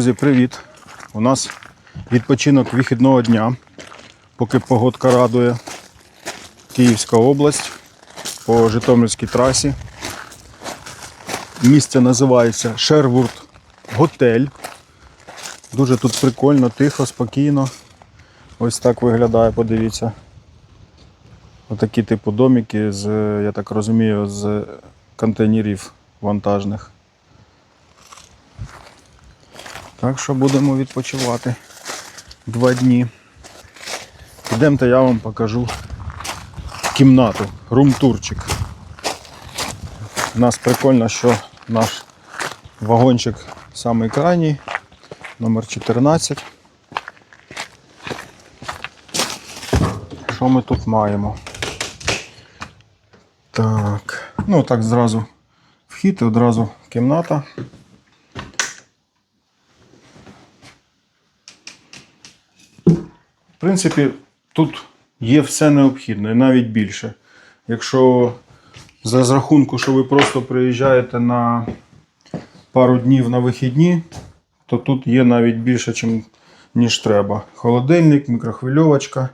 Друзі, привіт! У нас відпочинок вихідного дня, поки погодка радує. Київська область по Житомирській трасі. Місце називається Шервурд Готель. Дуже тут прикольно, тихо, спокійно. Ось так виглядає, подивіться. Отакі типу домики з, я так розумію, з контейнерів вантажних. Так що будемо відпочивати два дні. Йдемте, я вам покажу кімнату, румтурчик. У нас прикольно, що наш вагончик самий крайній, номер 14. Що ми тут маємо? Так, ну так зразу вхід і одразу кімната. В принципі, тут є все необхідне, навіть більше. Якщо з розрахунку, що ви просто приїжджаєте на пару днів на вихідні, то тут є навіть більше, ніж треба. Холодильник, мікрохвильовочка,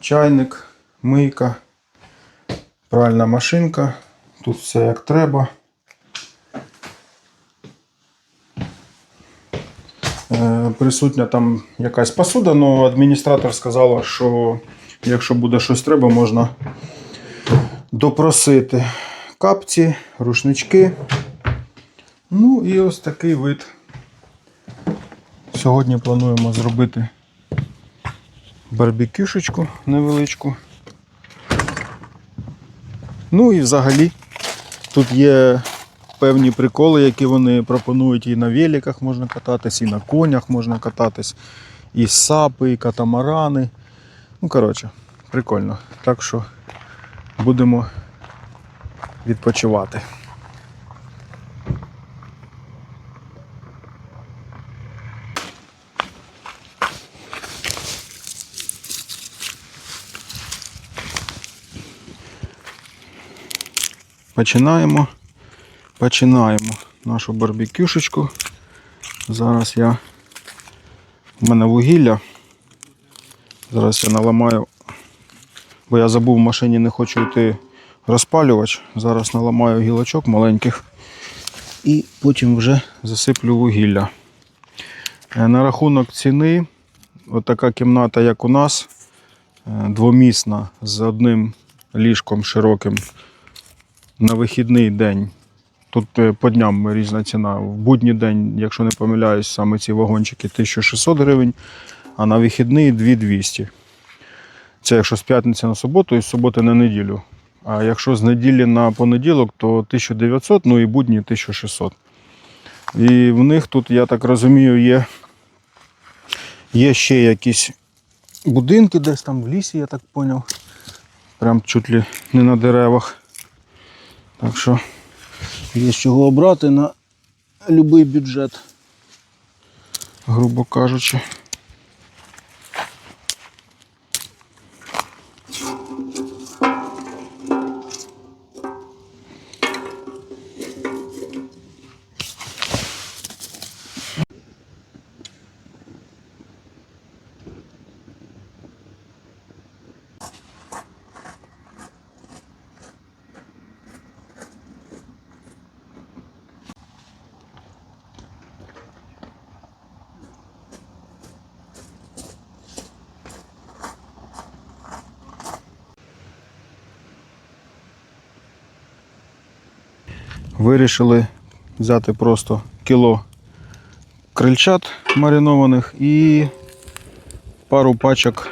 чайник, мийка, пральна машинка. Тут все як треба. Е, Присутня там якась посуда, але адміністратор сказала, що якщо буде щось треба, можна допросити капці, рушнички. Ну і ось такий вид. Сьогодні плануємо зробити барбекюшечку невеличку. Ну і взагалі тут є певні приколи, які вони пропонують. І на великах можна кататись, і на конях можна кататись, і сапи, і катамарани. Ну, коротше, прикольно. Так що будемо відпочивати. Починаємо. Починаємо нашу барбекюшечку. Зараз я. У мене вугілля. Зараз я наламаю, бо я забув в машині, не хочу йти розпалювач. Зараз наламаю гілочок маленьких і потім вже засиплю вугілля. Е, На рахунок ціни, отака кімната, як у нас, е, двомісна з одним ліжком широким на вихідний день. Тут е, по дням різна ціна. В будній день, якщо не помиляюсь, саме ці вагончики 1600 гривень, а на вихідний 2200. Це якщо з п'ятниці на суботу і з суботи на неділю. А якщо з неділі на понеділок, то 1900, ну і будні 1600. І в них тут, я так розумію, є, є ще якісь будинки десь там в лісі, я так зрозумів. Прям чуть ли не на деревах. Так що є з чого обрати на будь-який бюджет, грубо кажучи. Вирішили взяти просто кіло крильчат маринованих і пару пачок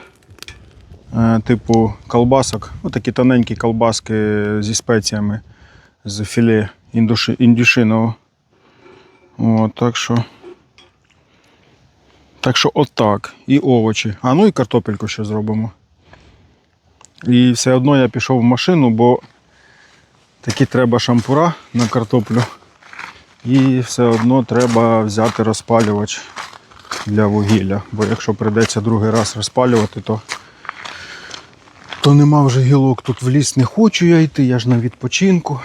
е, типу колбасок. Отакі тоненькі колбаски зі спеціями з філе індюшиного. От, так що. Так що отак. І овочі. А ну і картопельку ще зробимо. І все одно я пішов в машину, бо такі треба шампура на картоплю. І все одно треба взяти розпалювач для вугілля. Бо якщо прийдеться другий раз розпалювати, то, то нема вже гілок. Тут в ліс не хочу я йти, я ж на відпочинку.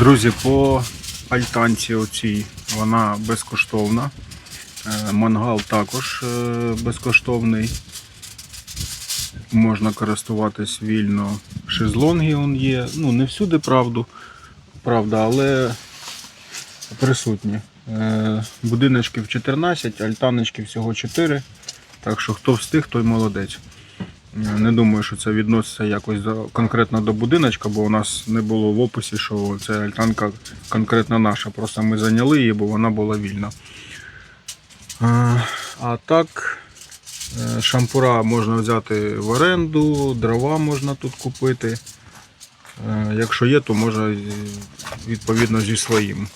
Друзі, по альтанці оцій вона безкоштовна. Е, Мангал також е, безкоштовний. Можна користуватись вільно. Шезлонги он є. Ну, не всюди правду, правда, але присутні. Е, Будиночків 14, альтаночки всього 4. Так що хто встиг, той молодець. Не думаю, що це відноситься якось до, конкретно до будиночка, бо у нас не було в описі, що це альтанка конкретно наша. Просто ми зайняли її, бо вона була вільна. А, так, е, шампура можна взяти в оренду, дрова можна тут купити. Е, Якщо є, то можна відповідно зі своїм.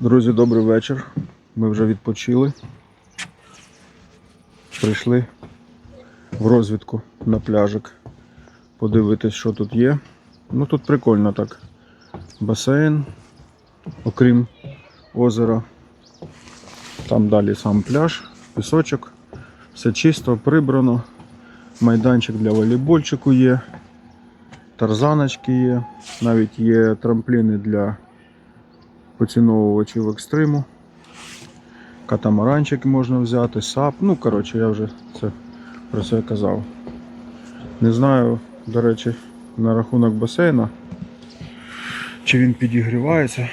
Друзі, добрий вечір. Ми вже відпочили. Прийшли в розвідку на пляжик. Подивитись, що тут є. Ну тут прикольно так. Басейн, окрім озера. Там далі сам пляж, пісочок. Все чисто, прибрано. Майданчик для волейбольчику є. Тарзаночки є. Навіть є трампліни для поціновувачів екстриму. Катамаранчик можна взяти, сап. Ну, коротше, я вже це про це казав. Не знаю, до речі, на рахунок басейна, чи він підігрівається,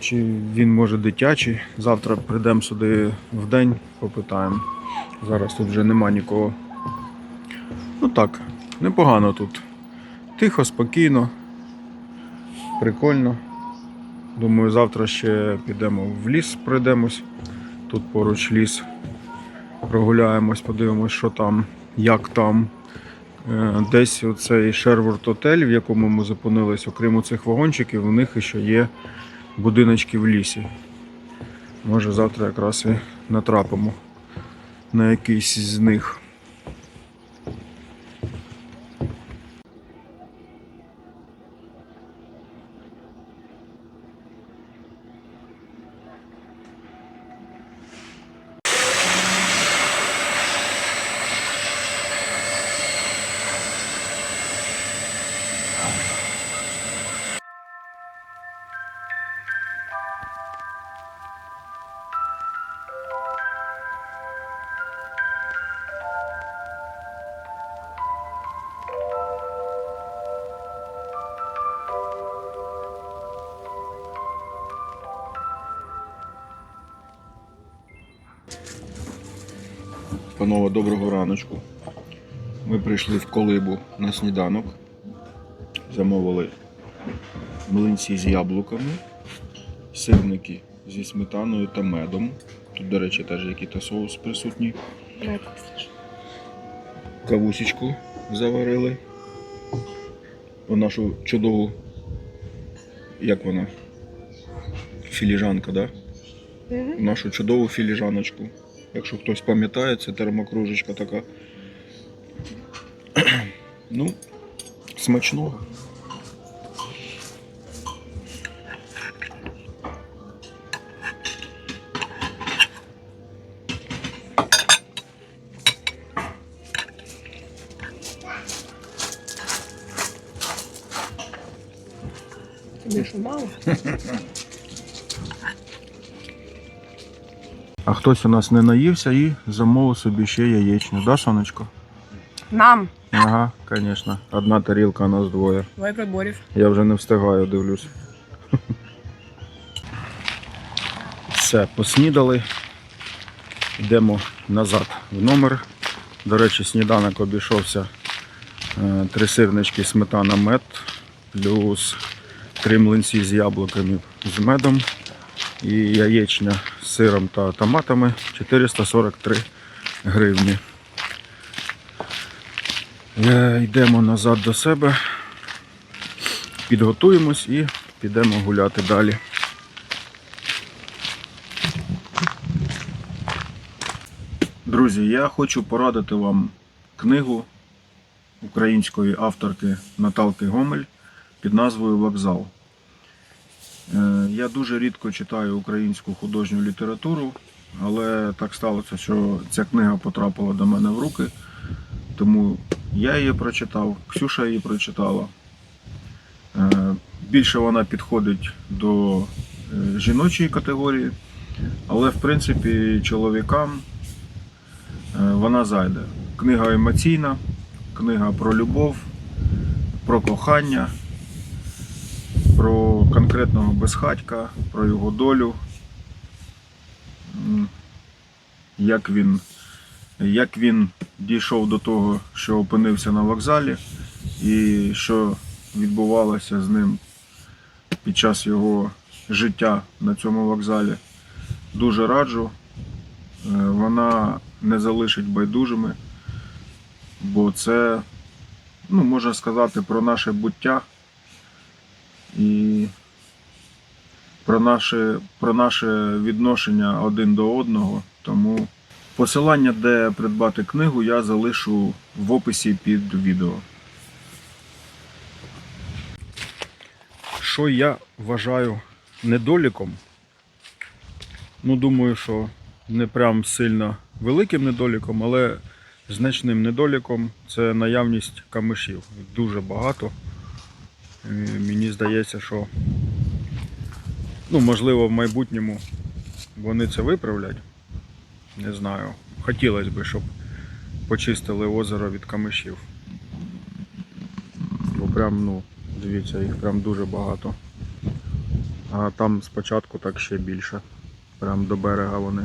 чи він може дитячий. Завтра прийдемо сюди в день, попитаємо. Зараз тут вже нема нікого. Ну так, непогано тут. Тихо, спокійно, прикольно. Думаю, завтра ще підемо в ліс, пройдемось. Тут поруч ліс. Прогуляємось, подивимось, що там, як там. Е, Десь оцей Шерворд Отель, в якому ми зупинились, окрім цих вагончиків, у них ще є будиночки в лісі. Може завтра якраз і натрапимо на якийсь з них. Панове, доброго раночку. Ми прийшли в колибу на сніданок. Замовили млинці з яблуками, сирники зі сметаною та медом. Тут, до речі, теж якийсь соус присутній. Кавусечку заварили. О нашу чудову, як вона? Філіжанка, так? Да? нашу чудову філіжаночку. Якщо хтось пам'ятає, це термокружечка така. ну, смачного. Хтось у нас не наївся і замовив собі ще яєчню, да, сонечко? Нам. Ага, звісно. Одна тарілка, а нас двоє. Давай приборів. Я вже не встигаю, дивлюсь. Все, поснідали. Йдемо назад в номер. До речі, сніданок обійшовся е, три сирнички, сметана, мед, плюс три млинці з яблуками з медом і яєчня з сиром та томатами 443 гривні. Е, йдемо назад до себе, підготуємось і підемо гуляти далі. Друзі, я хочу порадити вам книгу української авторки Наталки Гомель під назвою Вокзал. Е, Я дуже рідко читаю українську художню літературу, але так сталося, що ця книга потрапила до мене в руки, тому я її прочитав, Ксюша її прочитала. Е, Більше вона підходить до е, жіночої категорії, але в принципі чоловікам вона зайде. Книга емоційна, книга про любов, про кохання, про конкретного безхатька, про його долю, як він, як він дійшов до того, що опинився на вокзалі, і що відбувалося з ним під час його життя на цьому вокзалі. Дуже раджу. Е, Вона не залишить байдужими, бо це, ну, можна сказати, про наше буття і про наше, про наше відношення один до одного. Тому посилання, де придбати книгу, я залишу в описі під відео. Що я вважаю недоліком? Ну, думаю, що не прям сильно великим недоліком, але значним недоліком це наявність камишів. Дуже багато. Мені здається, що ну, можливо в майбутньому вони це виправлять. Не знаю. Хотілося б, щоб почистили озеро від камишів. Бо прям, ну, дивіться, їх прям дуже багато. А там спочатку так ще більше. Прям до берега вони.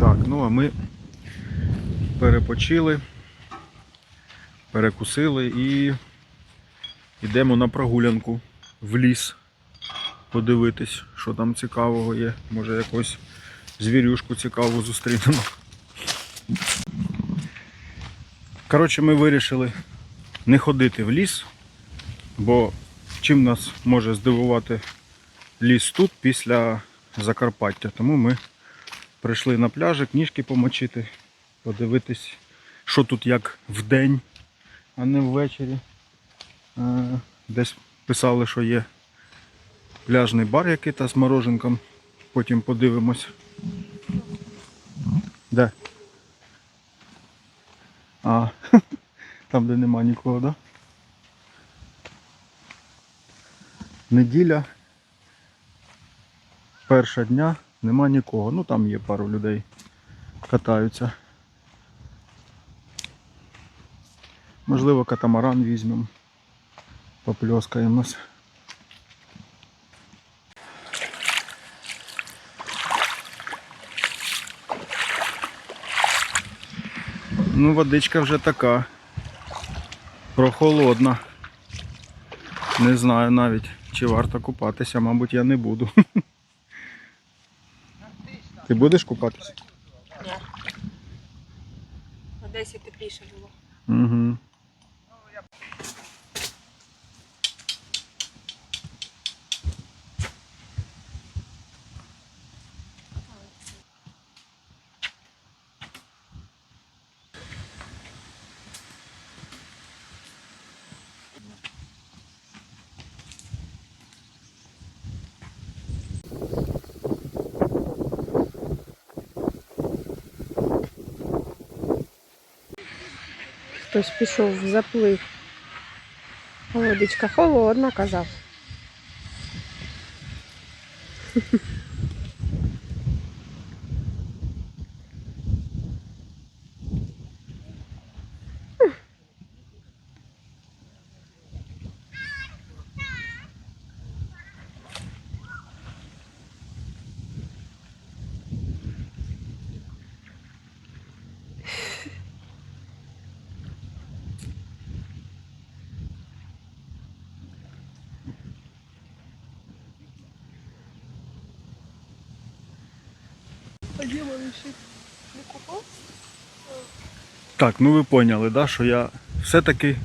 Так, ну а ми перепочили, перекусили і йдемо на прогулянку в ліс. Подивитись, що там цікавого є. Може якусь звірюшку цікаву зустрінемо. Коротше, ми вирішили не ходити в ліс, бо чим нас може здивувати ліс тут після Закарпаття. Тому ми прийшли на пляжик, ніжки помочити, подивитись, що тут як вдень, а не ввечері. Е, Десь писали, що є пляжний бар який та з мороженком. Потім подивимось. Де? А, там, де нема нікого, да? Неділя. Перша дня нема нікого. Ну там є пару людей. Катаються. Можливо, катамаран візьмемо. Попльоскаємось. Ну, водичка вже така. Прохолодна. Не знаю навіть, чи варто купатися, мабуть, я не буду. Ти будеш купатися? Ні. Одесі тепліше було. Хтось пішов в заплив. Водичка холодна, казав. Так, ну ви поняли, да, що я все-таки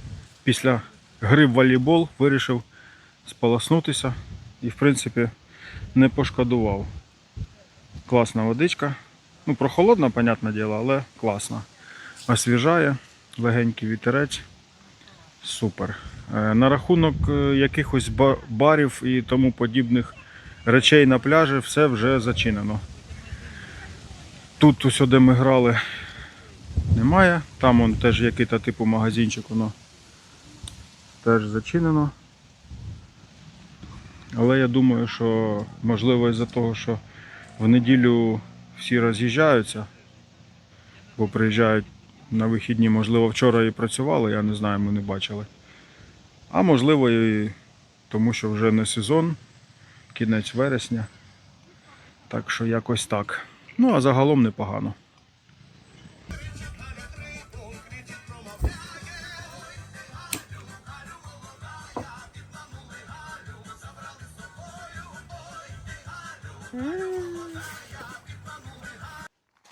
після гри в волейбол вирішив сполоснутися і в принципі не пошкодував. Класна водичка, Ну, прохолодна, понятне діло, але класно. Освіжає, легенький вітерець. Супер. Е, На рахунок е, якихось барів і тому подібних речей на пляжі все вже зачинено. Тут усюди ми грали немає. Там он теж який-то типу магазинчик, воно теж зачинено. Але я думаю, що можливо із-за того, що в неділю всі роз'їжджаються, бо приїжджають на вихідні, можливо, вчора і працювали, я не знаю, ми не бачили. А можливо і тому, що вже не сезон, кінець вересня. Так що якось так. Ну, а загалом непогано.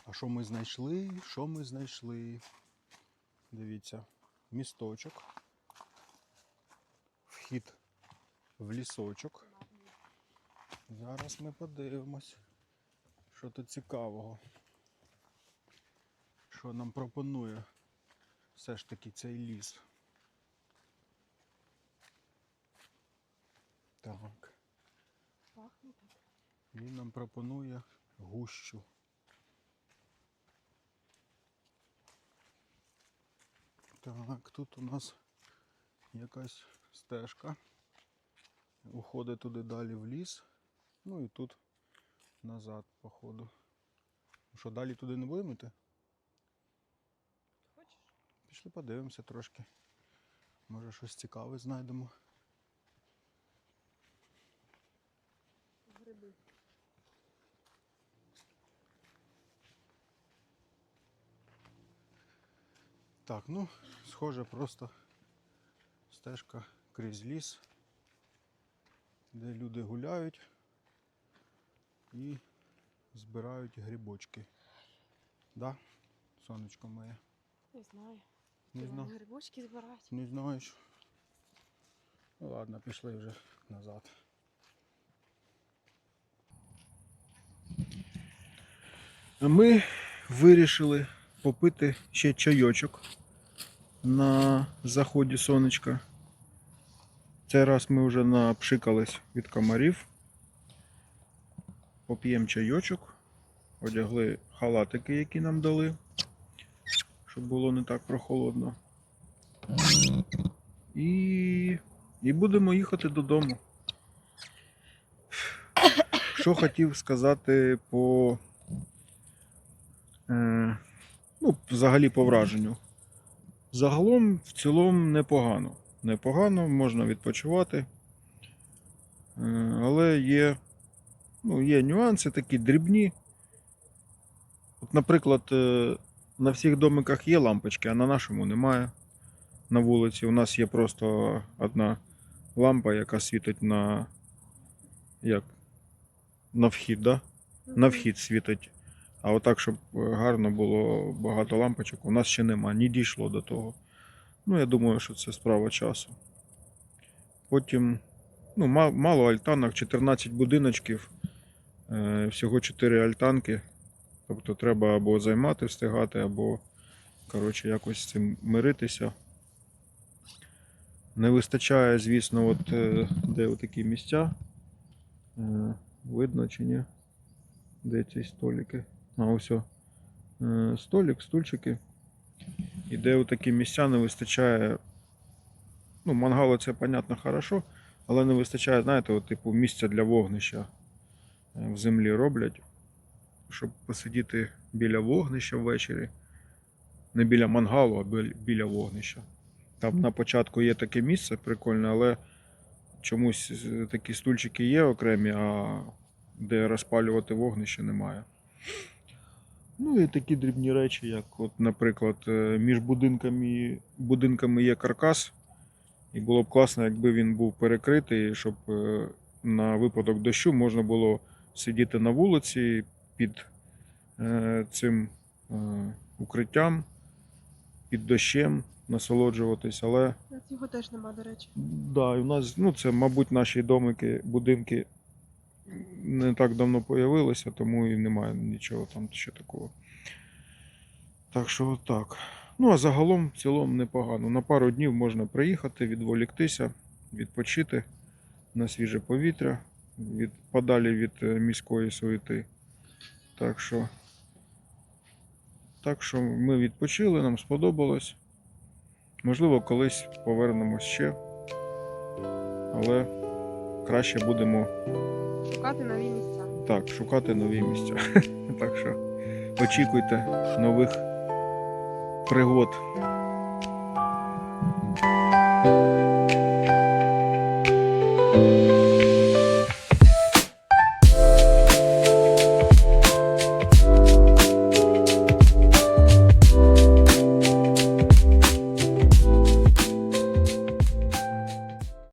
А що ми знайшли? Що ми знайшли? Дивіться, місточок. Вхід в лісочок. Зараз ми подивимось, що тут цікавого. Що нам пропонує все ж таки цей ліс. Так. Він нам пропонує гущу. Так, тут у нас якась стежка. Уходить туди далі в ліс. Ну і тут назад, походу. Що, далі туди не будемо йти? Хочеш? Пішли подивимося трошки. Може щось цікаве знайдемо. Гриби. Так, ну, схоже, просто стежка крізь ліс, де люди гуляють і збирають грибочки. Да? Сонечко моє. Не знаю. Не знаю. грибочки збирати. Не знаєш. Ну ладно, пішли вже назад. Ми вирішили попити ще чайочок на заході сонечка. Цей раз ми вже напшикались від комарів. Поп'ємо чайочок, одягли халатики, які нам дали, щоб було не так прохолодно. І, і будемо їхати додому. Що хотів сказати по. Е, ну, взагалі по враженню. Загалом, в цілому, непогано. Непогано, можна відпочивати. Е, але є, ну, є нюанси такі дрібні. От, наприклад, е, на всіх домиках є лампочки, а на нашому немає на вулиці. У нас є просто одна лампа, яка світить на. Як? На вхід, да? На вхід світить. А отак, щоб е, гарно було багато лампочок, у нас ще нема, не дійшло до того. Ну, я думаю, що це справа часу. Потім, ну, мало альтанок, 14 будиночків, всього 4 альтанки. Тобто треба або займати, встигати, або, коротше, якось з цим миритися. Не вистачає, звісно, от е, де такі місця. Е, Видно чи ні? Де ці столики? А, ось. о. Е, Столик, стульчики. І де такі місця не вистачає. Ну, мангало це, понятно, хорошо, але не вистачає, знаєте, от, типу, місця для вогнища Е, в землі роблять, щоб посидіти біля вогнища ввечері. Не біля мангалу, а біля- вогнища. Там на початку є таке місце прикольне, але чомусь е, такі стульчики є окремі, а де розпалювати вогнище немає. Ну і такі дрібні речі, як, от, наприклад, е, між будинками, будинками є каркас, і було б класно, якби він був перекритий, щоб е, на випадок дощу можна було сидіти на вулиці під е, цим е, укриттям, під дощем, насолоджуватись, але його теж нема, до речі. Да, і у нас, ну це, мабуть, наші домики, будинки не так давно появилися, тому і немає нічого там ще такого. Так що отак. Ну, а загалом, в цілому, непогано. На пару днів можна приїхати, відволіктися, відпочити на свіже повітря, від, подалі від е, міської суєти. Так що, так що ми відпочили, нам сподобалось. Можливо, колись повернемось ще. Але краще будемо Шукати нові місця. так, шукати нові місця. Так що очікуйте нових пригод.